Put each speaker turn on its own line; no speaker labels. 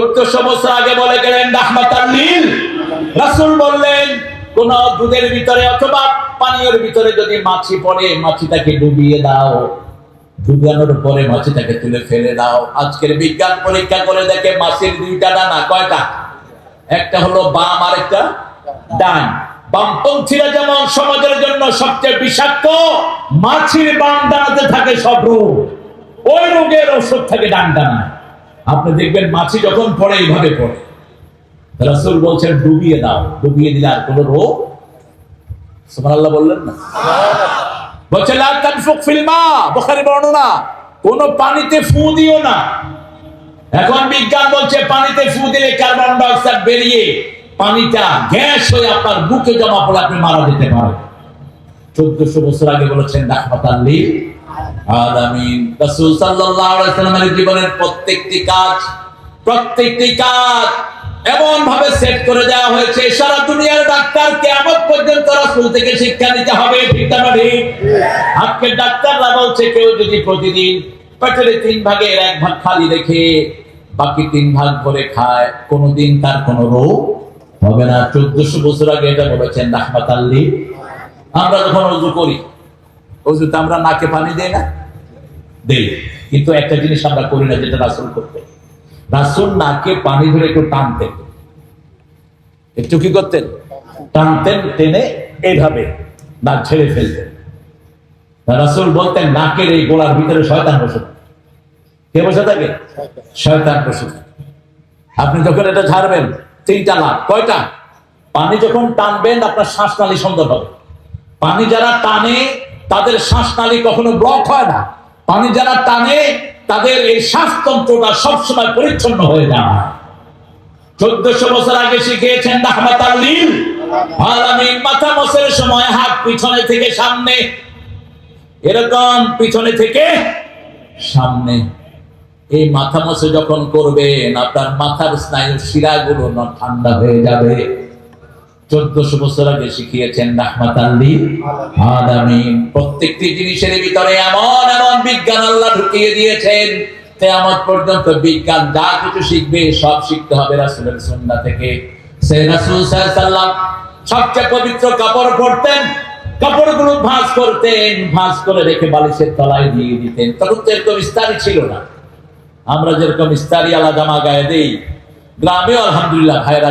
চোদ্দশো আগে বলে গেলেন বললেন, কোন দুধের ভিতরে অথবা পানীয়ের ভিতরে যদি মাছি মাছিটাকে ডুবিয়ে দাও। মাছিটাকে তুলে ফেলে দাও। আজকের বিজ্ঞান পরীক্ষা করে দেখে মাছির দুইটা ডানা, কয়টা? একটা হলো বাম আর একটা ডান। বামপন্থীরা যেমন সমাজের জন্য সবচেয়ে বিষাক্ত, মাছির বাম ডানাতে থাকে সব রোগ। ওই রোগের ওষুধ থাকে ডান ডানায়। আপনি দেখবেন মাছি যখন পড়ে, এইভাবে পড়ে। রাসূল বলছেন, ডুবিয়ে দাও। ডুবিয়ে দিলে আর কোনো রোগ? সুবহানাল্লাহ বললেন না। পানিতে ফু দিও না। বলছে, পানিতে ফু দিলে কার্বন বেরিয়ে পানিটা গ্যাস হয়ে আপনার বুকে জমা পড়ে, আপনি মারা যেতে পারেন। চোদ্দশো বছর আগে বলেছেন রাহমাতাল্লিল আলামিন জীবনের প্রত্যেকটি কাজ প্রত্যেকটি কাজ এমন ভাবে সেট করে দেওয়া হয়েছে, সারা দুনিয়ার ডাক্তার কিয়ামত পর্যন্ত রাসূল থেকে শিক্ষা নিতে হবে আজকে ডাক্তাররা বলছে, কেউ যদি প্রতিদিন পেটের তিন ভাগের এক ভাগ খালি রেখে বাকি তিন ভাগ করে খায়, কোনোদিন তার কোনো রোগ হবে না। চোদ্দশো বছর আগে এটা বলেছেন রাহমাত আল্লি আমরা যখন অজু করি অজুতে আমরা নাকে পানি দেই না? দেই। কিন্তু একটা জিনিস আমরা করি না, যেটা রাসুল করতে রাসুল নাকে পানি ধরে একটু টানতেন। একটু কি করতেন? টানতেন, টেনে এইভাবে নাক ছেড়ে ফেলতেন। রাসুল বলতেন, নাকের এই গোলার ভিতরে শয়তান বসে। কে বসে থাকে? শয়তান বসে আপনি যখন এটা ছাড়বেন তিনটা লাভ কয়টা? পানি যখন টানবেন, আপনার শ্বাসনালী সুন্দর হবে। পানি যারা টানে, তাদের শ্বাসনালী কখনো ব্লক হয় না। পানি যারা টানে, তাদের এই শ্বাসতন্ত্রটা সবসময় পরিচ্ছন্ন হয়ে যায়। চোদ্দশো বছর আগে শিখিয়েছেন রাহমাত আল্লিল মাথা মসের সময় হাত পিছনে থেকে সামনে। এরকম পিছনে থেকে সামনে। এই মাথা মসে যখন করবেন, আপনার মাথার স্নায়ু শিরাগুলো ঠান্ডা হয়ে যাবে। চোদ্দশো বছর আগে শিখিয়েছেন প্রত্যেকটি জিনিসের ভিতরে এমন এমন বিজ্ঞান আল্লাহ ঢুকিয়ে দিয়েছেন। পর্যন্ত বিজ্ঞান যা কিছু শিখবে, সব শিখতে হবে রাসূলের সুন্নাহ থেকে। রাসূল সাল্লাম সবচেয়ে পবিত্র কাপড় পরতেন। কাপড়গুলো ভাঁজ করতেন, ভাঁজ করে রেখে বালিশের তলায় দিয়ে দিতেন। তখন তো এরকম ইস্তারি ছিল না। আমরা যেরকম ইস্তারি আলাদা গায়ে দেই। গ্রামেও আলহামদুলিল্লাহ ভাইরা